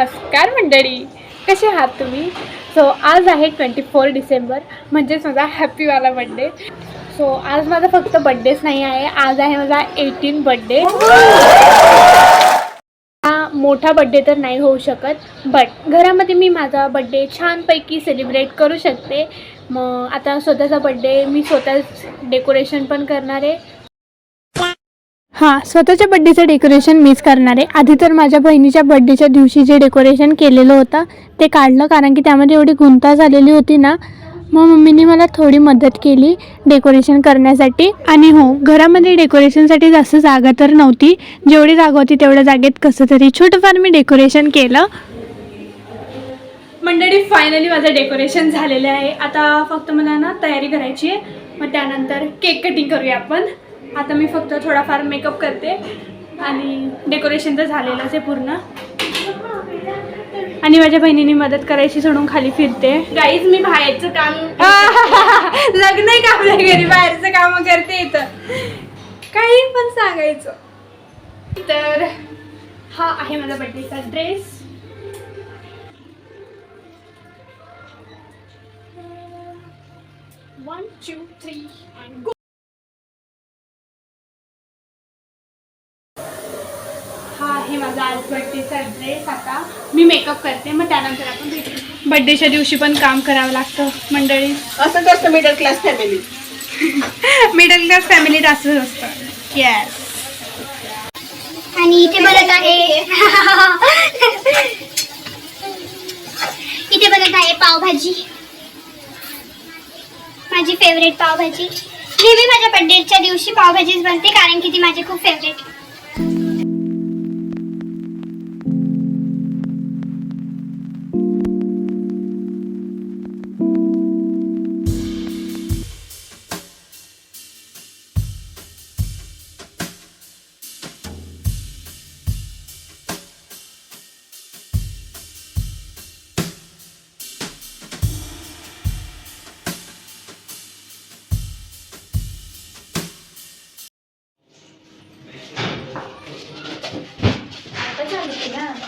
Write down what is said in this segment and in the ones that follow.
नमस्कार मंडळी कसे आहात तुम्ही? सो आज आहे ट्वेंटी फोर डिसेंबर म्हणजेच माझा हॅपीवाला बड्डे सो आज माझा फक्त बड्डेच नाही आहे आज आहे माझा एटीन बड्डे हा मोठा बड्डे तर नाही होऊ शकत बट घरामध्ये मी माझा बड्डे छानपैकी सेलिब्रेट करू शकते. मग आता स्वतःचा बड्डे मी स्वतःच डेकोरेशन पण करणार आहे. हां स्वतःच्या बड्डेचं डेकोरेशन मीच करणार. आहे आधी तर माझ्या बहिणीच्या बड्डेच्या दिवशी जे डेकोरेशन केलेलं होतं ते काढलं. कारण की त्यामध्ये एवढी गुंता झालेली होती ना मग मम्मीने मला थोडी मदत केली डेकोरेशन करण्यासाठी. आणि हो घरामध्ये डेकोरेशनसाठी जास्त जागा तर नव्हती. जेवढी जागा होती तेवढ्या जागेत कसं तरी छोटंफार मी डेकोरेशन केलं. मंडळी फायनली माझं डेकोरेशन झालेलं आहे. आता फक्त मला ना तयारी करायची आहे. मग त्यानंतर केक कटिंग करूया आपण. आता मी फक्त थोडाफार मेकअप करते आणि डेकोरेशन तर झालेलंच आहे पूर्ण. आणि माझ्या बहिणीने मदत करायची सोडून खाली फिरते. गाईज मी बाहेरचं काम लग्न आहे का आपल्या घरी? बाहेरचं काम करते इथं. काही पण सांगायचं. तर हा आहे माझा बड्डेचा dress one two three and go हा आहे माझा आज बड्डेचा ड्रेस आता. मी मेकअप करते मग त्यानंतर आपण भेटू. बड्डेच्या दिवशी पण काम करावं लागतं मंडळी. असंच असतं middle class family middle class फॅमिलीत असंच असतं. येस आणि इथे बनत आहे. इथे बनत आहे पावभाजी. माझी फेवरेट पावभाजी. नेहमी माझ्या बर्थडेच्या दिवशी पावभाजीच बनते कारण की ती माझी खूप फेवरेट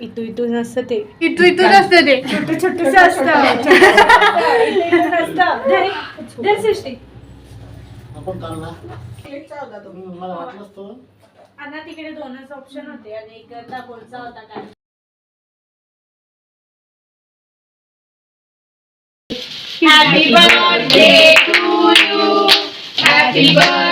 इतू इतू नसतं ते. इथू इथूच असतं ते. छोटं छोटस असतं. धर- धर सृष्टी. आपण काढला प्लेटचा होता तो मला वाटलंच तो. आता तिकडे दोनच ऑप्शन होते. आणि एक बोलचा होता काय? Happy birthday to you. Happy birthday.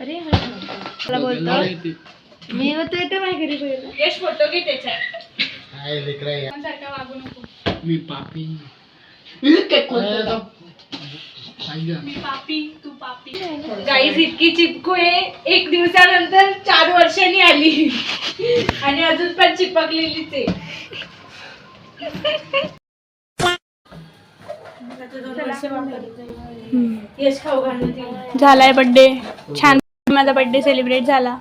अरे मला बोलतो मी होतो येते माझ्या घरी यश फोटो घे त्याच्या काय लेकरा या सारखा वागू नको मी पापी मी पापी तू पापी गाईज इतकी चिपकू आहे. एक दिवसानंतर चार वर्षांनी आली. आणि अजून पण चिपकलेलीच आहे. यश खाऊ घालून झालाय बर्थडे छान. माझा बर्थडे सेलिब्रेट झाला.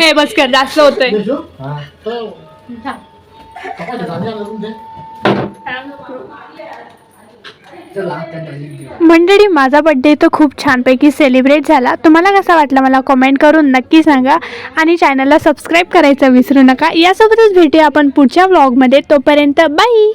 हे बस कर जास्त होतंय. मंडळी माझा बड्डे तर खूप छानपैकी सेलिब्रेट झाला. तुम्हाला कसा वाटला मला कमेंट करून नक्की सांगा. आणि चॅनलला सबस्क्राईब करायचं विसरू नका. यासोबतच भेटूया आपण पुढच्या व्लॉगमध्ये तोपर्यंत बाई